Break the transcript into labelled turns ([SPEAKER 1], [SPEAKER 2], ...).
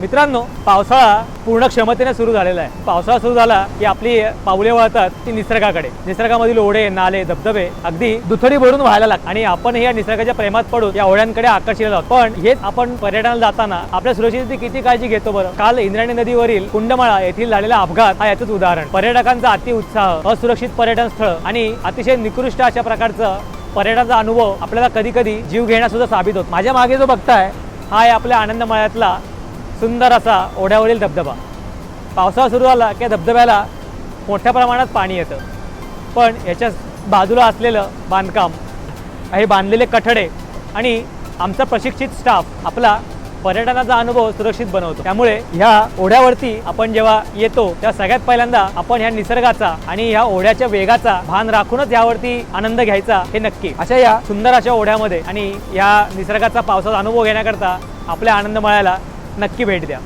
[SPEAKER 1] मित्रांनो पावसाळा पूर्ण क्षमतेने सुरू झालेला आहे. पावसाळा सुरू झाला की आपली पावले वळतात ती निसर्गाकडे. निसर्गामधील ओढे नाले धबधबे अगदी दुथडी भरून व्हायला लागतात. आणि आपण या निसर्गाच्या प्रेमात पडून या ओढ्यांकडे आकर्षित आहोत. पण हेच आपण पर्यटनाला जाताना आपल्या सुरक्षिततेची किती काळजी घेतो बरं? काल इंद्रायणी नदीवरील कुंडमाळा येथील झालेला अपघात हा याचंच उदाहरण. पर्यटकांचा अति उत्साह असुरक्षित पर्यटन स्थळ आणि अतिशय निकृष्ट अशा प्रकारचं पर्यटनाचा अनुभव आपल्याला कधी कधी जीव घेण्यास सुद्धा साबित होतो. माझ्या मागे जो बघताय हा आहे आपल्या आनंदमाळ्यातला सुंदर असा ओढ्यावरील धबधबा. पावसाळा सुरू झाला की धबधब्याला मोठ्या प्रमाणात पाणी येतं. पण याच्या बाजूला असलेलं बांधकाम हे बांधलेले कठडे आणि आमचा प्रशिक्षित स्टाफ आपला पर्यटनाचा अनुभव सुरक्षित बनवतो. त्यामुळे ह्या ओढ्यावरती आपण जेव्हा येतो तेव्हा सगळ्यात पहिल्यांदा आपण ह्या निसर्गाचा आणि ह्या ओढ्याच्या वेगाचा भान राखूनच यावरती आनंद घ्यायचा हे नक्की. अशा या सुंदर अशा ओढ्यामध्ये आणि या निसर्गाचा पावसाचा अनुभव घेण्याकरता आपल्या आनंद मळ्याला नक्की भेट द्या.